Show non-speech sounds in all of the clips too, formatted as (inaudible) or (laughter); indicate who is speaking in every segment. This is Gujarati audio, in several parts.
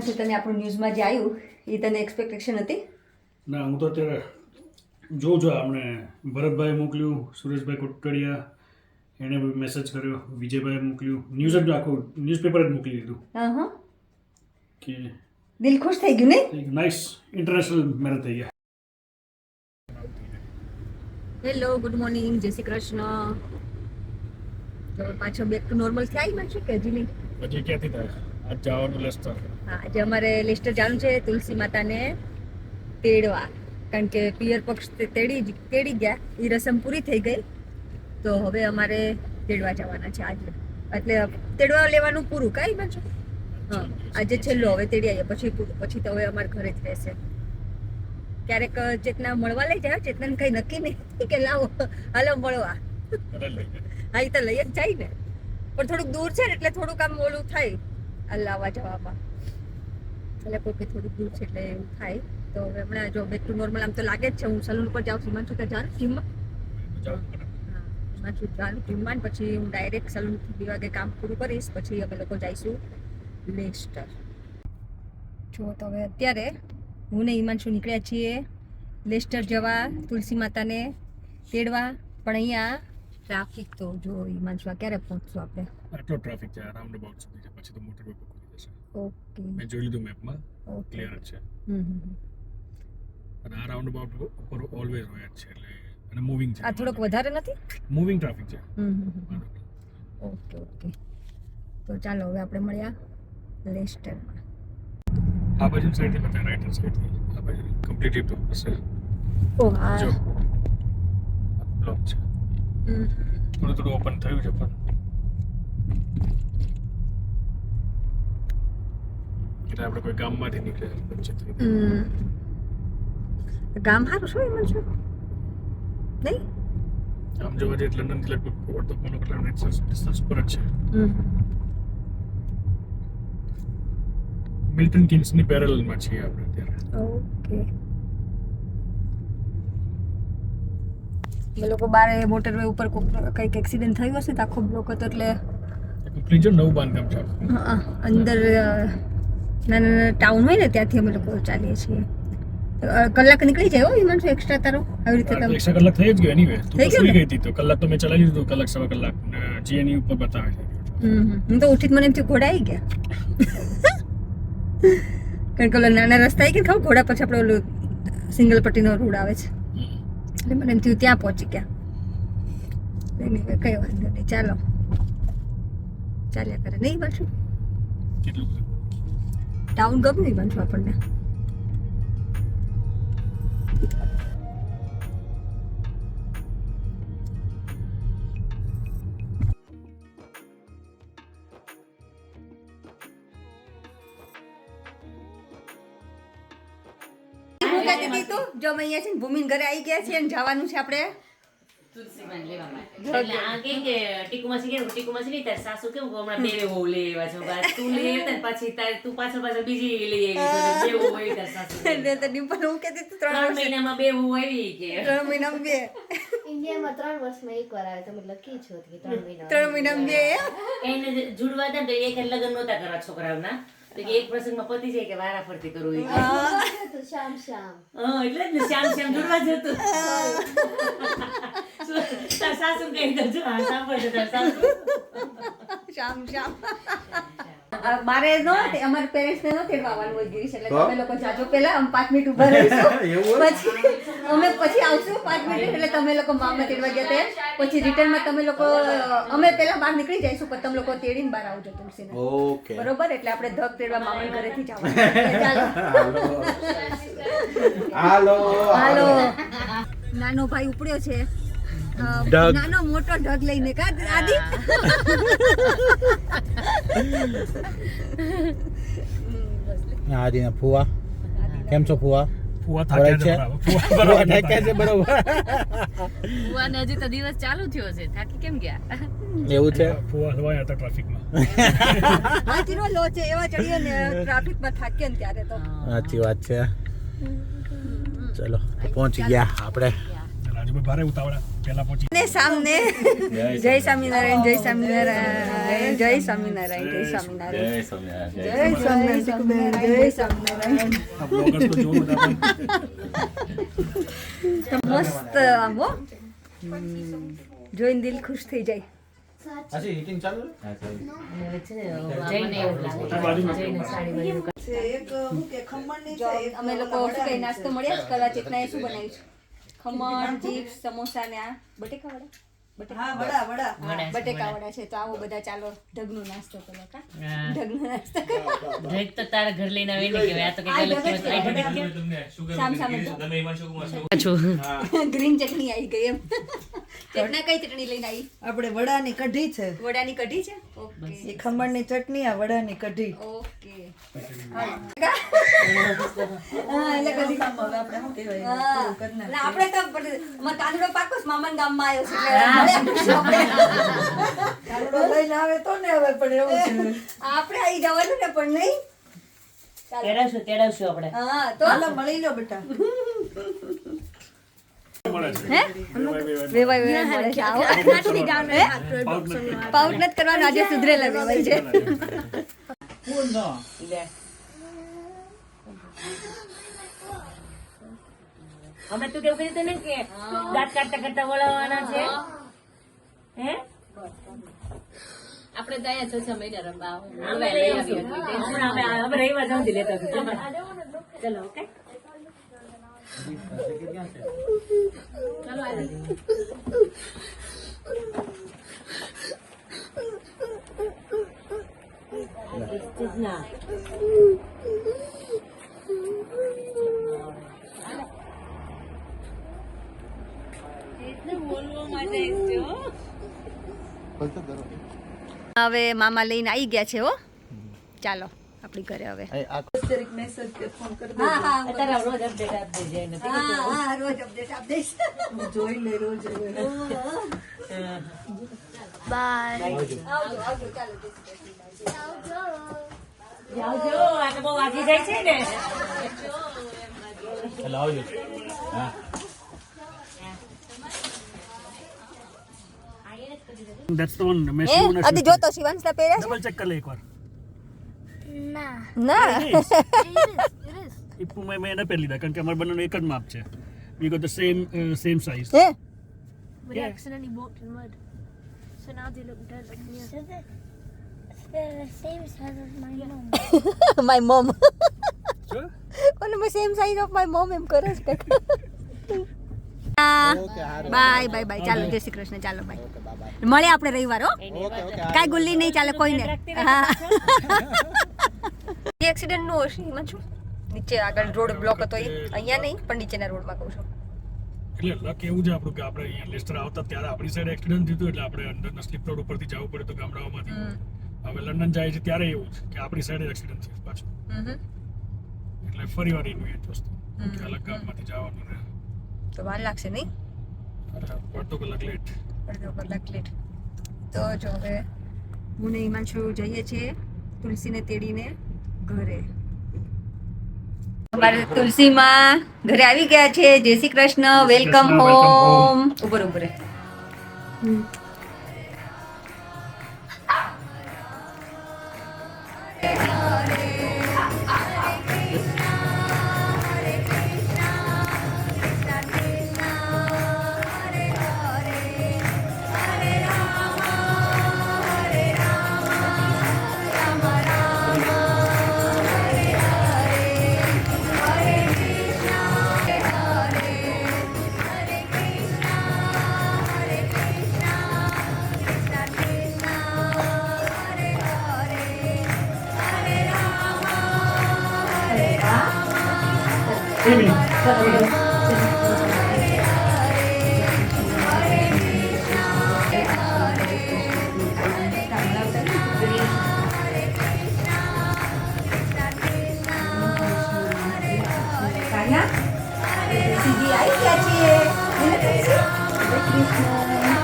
Speaker 1: છે તને આપણું ન્યૂઝમાં જે આવ્યું એ તને એક્સપેક્ટેશન હતી?
Speaker 2: ના હું તો અત્યારે જોઉં છું આપણે ભરતભાઈ મોકલ્યું સુરેશભાઈ કોટકડિયા એણે મેસેજ કર્યો વિજયભાઈ મોકલ્યું ન્યૂઝ જ આખું ન્યૂઝપેપર જ મોકલી દીધું.
Speaker 1: હા હા
Speaker 2: કે
Speaker 1: દિલ ખુશ થઈ ગયું નહીં?
Speaker 2: નાઇસ ઇન્ટરનેશનલ મેરેજ થઈ ગયા.
Speaker 1: હેલો ગુડ મોર્નિંગ જય શ્રી કૃષ્ણ. પાછો બેક ટુ નોર્મલથી આવી મળશે કે હજી નહીં?
Speaker 2: હજી ક્યાંથી થાય? જવાનું લેસ્ટર
Speaker 1: હા આજે અમારે લિસ્ટર જવાનું છે તુલસી માતાને તેડવા. કારણ કે પિયર પક્ષ તેડી તેડી ગયા. એ રસમ પૂરી થઈ ગઈ. તો હવે અમારે તેડવા જવાના છે આજે. એટલે તેડવા લેવાનું પૂરું કાંઈ બાજુ હા આજે છેલ્લું હવે તેડી આવીએ. પછી પૂરું પછી તો હવે અમારે ઘરે જ રહેશે. ક્યારેક ચેતના મળવા લઈ જાય ચેતનાને કઈ નક્કી નહીં કે લાવો હાલો મળવા. હા એ તો લઈ જ જાય ને. પણ થોડુંક દૂર છે ને એટલે થોડુંક આમ ઓલું થાય. આ લાવવા જવામાં. એટલે કોઈ થોડું દૂર છે એટલે એવું થાય. તો હવે હમણાં જો બેક ટુ નોર્મલ આમ તો લાગે જ છે. હું સલૂન ઉપર જાઉં છું. હિમાંશુ ત્યાં જાણ જીમમાં હિમાંશુ જાણ જીમમાં પછી હું ડાયરેક્ટ સલૂન બે વાગે કામ પૂરું કરીશ. પછી અમે લોકો જઈશું લેસ્ટર જો તો હવે અત્યારે હું ને હિમાંશુ નીકળ્યા છીએ લેસ્ટર જવા, તુલસી માતાને તેડવા. પણ અહીંયા ટ્રાફિક તો જો હિમાંશુ આ ક્યારે પહોંચશું આપણે?
Speaker 2: આટલો ટ્રાફિક છે રાઉન્ડ અબાઉટ સુધી છે પછી તો મોટર વે પકડી જશે
Speaker 1: ઓકે
Speaker 2: મેં જોઈ લીધું મેપમાં ક્લિયર જ છે.
Speaker 1: હમ હમ.
Speaker 2: અને આ રાઉન્ડ અબાઉટ ઉપર ઓલવેઝ હોય જ છે એટલે અને મૂવિંગ છે
Speaker 1: આ થોડોક વધારે નથી?
Speaker 2: મૂવિંગ ટ્રાફિક છે.
Speaker 1: ઓકે ઓકે તો ચાલો હવે આપણે મળ્યા લેસ્ટરમાં
Speaker 2: આ બાજુ સાઈડથી બધા રાઈટ સાઈડથી આ બાજુ કમ્પ્લીટલી બ્લોક હશે.
Speaker 1: ઓ હા
Speaker 2: બ્લોક છે. થોડું થોડું ઓપન થયું છે પણ. એટલે આપણે કોઈ ગામમાંથી નીકળ્યા
Speaker 1: ગામ સારું શું એમાં છે? નહીં?
Speaker 2: આમ જોવા જઈએ લંડનથી લગભગ અડધો પોણો કલાક ડિસ્ટન્સ પર જ છે. મિલ્ટન કિન્સની પેરેલમાં છીએ આપણે અત્યારે.
Speaker 1: ઓકે અમે લોકો બારે મોટરવે ઉપર કંઈક એક્સિડન્ટ થયું હશે તો આખો બ્લોક હતો એટલે
Speaker 2: પ્રિઝન નવું બાંધકામ છે
Speaker 1: હા, અંદર નાના નાના ટાઉન હોય ને ત્યાંથી અમે લોકો ચાલીએ છીએ. કલાક નીકળી જાય હો હિમાંશુ એક્સ્ટ્રા તારો. આવી રીતે તમે
Speaker 2: એક્સ્ટ્રા કલાક થઈ જ ગયો એની વે
Speaker 1: થઈ
Speaker 2: ગઈ હતી તો કલાક તો મેં ચલાવી લીધું કલાક સવા કલાક. જીએનઈ ઉપર બતાવે છે.
Speaker 1: હમ, હમ. હું તો ઉઠી જ મને એમ થયું ઘોડા આવી ગયા. કારણ કે ઓલા નાના રસ્તા આવી ગયા ખબર? ઘોડા પછી આપણે ઓલું સિંગલ પટ્ટીનો રોડ આવે છે. એટલે મને થયું ત્યાં પહોંચી ગયા. નહીં નહીં કઈ વાંધો નહીં ચાલો. ચાલ્યા કરે. નહીં પાછું ટાઉન ગમ્યું પાછું આપણને અમે અહીંયા છે ને ભૂમિન ઘરે આવી ગયા છીએ અને જવાનું છે આપણે.
Speaker 3: તુલસીમાં લેવા માટે. એટલે આ કે કે ટીકુમાસી કેવું ટીકુમાસી નહીં તાર સાસુ કેવું હમણાં બે વહુ લઈ આવ્યા છો. બા તું લઈ આવી પછી તાર તું પાછળ પાછળ બીજી લઈ આવી છો. બે તાર સાસુ
Speaker 1: એટલે તો ડિમ્પલ હું કહેતી હતી ત્રણ
Speaker 3: મહિનામાં બે આવી કે.
Speaker 1: ત્રણ મહિના બે.
Speaker 4: ઇન્ડિયામાં ત્રણ વર્ષમાં આવે છો ત્રણ મહિના
Speaker 1: ત્રણ મહિના બે
Speaker 3: એને જુડવા હતા તો એક લગ્ન નહોતા કરવા છોકરાઓના. એક પ્રસંગમાં પતિ જાય કે વારા ફરતી કરવું.
Speaker 4: તો શ્યામ શ્યામ.
Speaker 3: હા એટલે જ ને શ્યામ શ્યામ જોડવા જતો. સાસુ કહી દો જો હા સાંભળજો
Speaker 1: શામ શામ મારે નો અમાર પેરેન્ટ્સ ને નો તેડવા આવવાનું હોય ગિરીશ એટલે તમે લોકો જાજો પહેલા અમે પાંચ મિનિટ ઊભા રહીશું. (laughs) પછી અમે પછી આવશું પાંચ મિનિટ એટલે તમે લોકો મામા તેડવા ગયા તે પછી રિટર્નમાં તમે લોકો અમે પહેલા બહાર નીકળી જઈશું પણ તમે લોકો તેડીને બહાર આવજો તુલસીને.
Speaker 5: ઓકે.
Speaker 1: બરોબર? એટલે આપણે ધક તેડવા મામા ઘરેથી જવાનું (laughs) ચાલો.
Speaker 5: હાલો.
Speaker 1: હાલો. નાનો ભાઈ ઉપડ્યો છે.
Speaker 5: ઢગ.
Speaker 1: નાનો મોટો ઢગ લઈને કા આદિ?
Speaker 5: હાજી ફુવા. કેમ છો ફુવા?
Speaker 2: ફુવા થાક્યા છે
Speaker 5: છે?
Speaker 2: ફુવા બરાબર
Speaker 5: છે બરોબર.
Speaker 3: ભુવાને હજી તો દિવસ ચાલુ થયો છે. થાકી કેમ ગયા?
Speaker 5: એવું છે?
Speaker 2: ફુવા હલવાયા હતા ટ્રાફિકમાં.
Speaker 1: હાથીનો લો છે એવા ચડીએ ને ટ્રાફિકમાં થાકીએ ને ત્યારે તો.
Speaker 5: સાચી વાત છે. ચલો પહોંચી ગયા આપણે.
Speaker 2: ભારે ઉતાવળા. પહેલા પહોંચી
Speaker 1: ને સામને જય સ્વામિનારાયણ જય સ્વામિનારાયણ જય સ્વામિનારાયણ જય સ્વામિનારાયણ જય સ્વામિનારાયણ જય સ્વામિનારાયણ
Speaker 2: પણ
Speaker 1: મસ્ત આમ જોઈને દિલ ખુશ થઈ જાય અમે લોકો કઈ નાસ્તો મળ્યા? જ કરવા શું બનાવ્યું છે ખમણ ચિપ્સ સમોસા ને આ. બટેકા વડા? બટેકા
Speaker 3: વડા. છે,
Speaker 1: બટેકા
Speaker 3: વડા.
Speaker 1: વડા છે તો આવો બધા ચાલો ઢગનો નાસ્તો કરો કા? ઢગનો નાસ્તો
Speaker 3: ઢેક તો તારા ઘર લઈને આવી ને કે આ તો કઈ
Speaker 1: આ
Speaker 3: અલગ
Speaker 1: ઢગ જ
Speaker 3: કહેવાય. આ ઢગ
Speaker 1: સામ સામે જો.
Speaker 3: પાછું
Speaker 1: ગ્રીન ચટણી આવી ગઈ એમ. ચટણા કઈ ચટણી લઈને આવી?
Speaker 6: આપણે વડાની કઢી છે.
Speaker 1: વડાની કઢી છે? ઓકે.
Speaker 6: ખમણની ચટણી આ વડાની કઢી.
Speaker 1: ઓકે.
Speaker 6: આપણે
Speaker 1: તો કાનુડો પાકો ગામમાં આવ્યો છે
Speaker 6: આવે તો ને હવે પણ એવું
Speaker 1: આપણે આવી જવાનું ને પણ નહીં.
Speaker 3: તેડાવશું તેડાવશું આપણે.
Speaker 1: હા તો.
Speaker 6: મળી લો બેટા.
Speaker 2: પાઉટ નથી.
Speaker 1: કરવાનું આજે સુધરેલા વેવાય છે.
Speaker 3: અમે તું કેવું કીધું ને કે દાંત કાઢતા કાઢતા વળાવવાના છે. હે.
Speaker 4: આપણે દયા છ છ મહિના રમવા
Speaker 3: અમે રવિવાર જલ્દી લેતા ચલો. ઓકે? ના
Speaker 1: હવે મામા લઈને આવી ગયા છે હો. ચાલો આપણી ઘરે હવે.
Speaker 6: જરીક
Speaker 1: આવજો.
Speaker 5: કે
Speaker 2: That's the one. મેં
Speaker 1: એ
Speaker 2: શિવના
Speaker 1: અદી જોતો શિવાંશના પહેર્યા છે
Speaker 2: ડબલ ચેક કરી લે એકવાર
Speaker 1: ના
Speaker 2: એ મેં મેં એને પહેરી લીધા કારણ કે અમારા બંનેનો એક જ માપ છે we got the same same size
Speaker 1: હે
Speaker 7: But I accidentally walked in mud. So now they look dead like me. So the, they're the same size as my mom.
Speaker 1: My mom
Speaker 2: sure?
Speaker 1: One same size of my mom એમ કરે છે
Speaker 5: ઓકે હારું
Speaker 1: બાય બાય બાય. ચાલો જય શ્રી કૃષ્ણ. ચાલો બાય. મળે આપણે રવિવાર હો? કાંઈ ગુલ્લી નહીં ચાલે કોઈને. હા. એક્સિડન્ટ નો હશે એમાં શું નીચે આગળ રોડ બ્લોક હતો એ. અહીંયા નહીં પણ નીચેના રોડમાં કહું છું.
Speaker 2: એટલે લક એવું છે આપણું કે આપણે અહીંયા લેસ્ટર આવતા ત્યારે આપણી સાઈડ એક્સિડન્ટ થયું એટલે આપણે અંદરના સ્લીપ રોડ ઉપરથી જવું પડે તો ગામડાઓમાંથી. હવે લંડન જાય છે ત્યારે એવું છે કે આપણી સાઈડ એક્સિડન્ટ થયું પાછું. એટલે ફરી વાર એનું એ જ વસ્તુ અલગ ગામમાંથી જવાનું રહે.
Speaker 1: તો વાર લાગશે નહીં?
Speaker 2: અડધો કલાક લેટ
Speaker 1: અડધો કલાક લેટ તો જો હવે હું ને હિમાંશુ જઈએ છીએ તુલસીને તેડીને ઘરે. અમારે તુલસીમાં ઘરે આવી ગયા છે. જય શ્રી કૃષ્ણ. વેલકમ હોમ ઉપર ઉપર કૃષ્ણ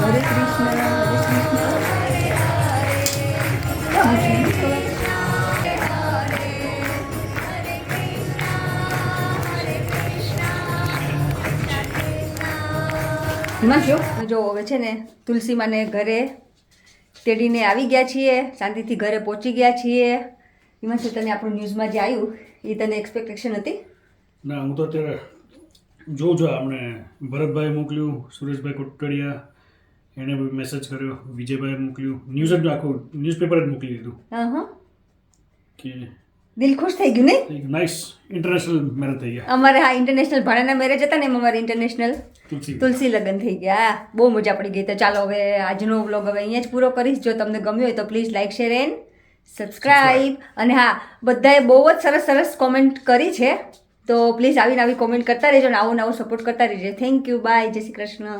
Speaker 1: હરે કૃષ્ણ હરે કૃષ્ણ હિમાંશુ જો હવે છે ને તુલસીમાને ઘરે તેડીને આવી ગયા છીએ શાંતિથી ઘરે પહોંચી ગયા છીએ. હિમાંશુ તને આપણું ન્યૂઝમાં જે આવ્યું એ તને એક્સપેક્ટેશન હતી?
Speaker 2: ના હું તો અત્યારે જોઉં છું આપણે ભરતભાઈ મોકલ્યું સુરેશભાઈ કોટકડિયા એણે મેસેજ કર્યો વિજયભાઈ મોકલ્યું ન્યૂઝ જ આખું ન્યૂઝપેપર જ મોકલી દીધું.
Speaker 1: હા હા.
Speaker 2: કે
Speaker 1: દિલ ખુશ થઈ ગયું નહીં
Speaker 2: નાઇસ ઇન્ટરનેશનલ મેરેજ થઈ ગયા.
Speaker 1: અમારે હા ઇન્ટરનેશનલ ભાડાના મેરેજ હતા ને એમાં અમારે ઇન્ટરનેશનલ
Speaker 2: તુલસી.
Speaker 1: લગ્ન થઈ ગયા. બહુ મજા પડી ગઈ. તો ચાલો હવે આજનો વ્લોગ હવે અહીંયા જ પૂરો કરીશ. જો તમને ગમ્યો હોય તો please like share and subscribe અને હા બધાએ બહુ જ સરસ સરસ કોમેન્ટ કરી છે. તો પ્લીઝ આવીને આવી કોમેન્ટ કરતા રહેજો ને આવું નવું સપોર્ટ કરતા રહેજો. થેન્ક યુ બાય જય શ્રી કૃષ્ણ.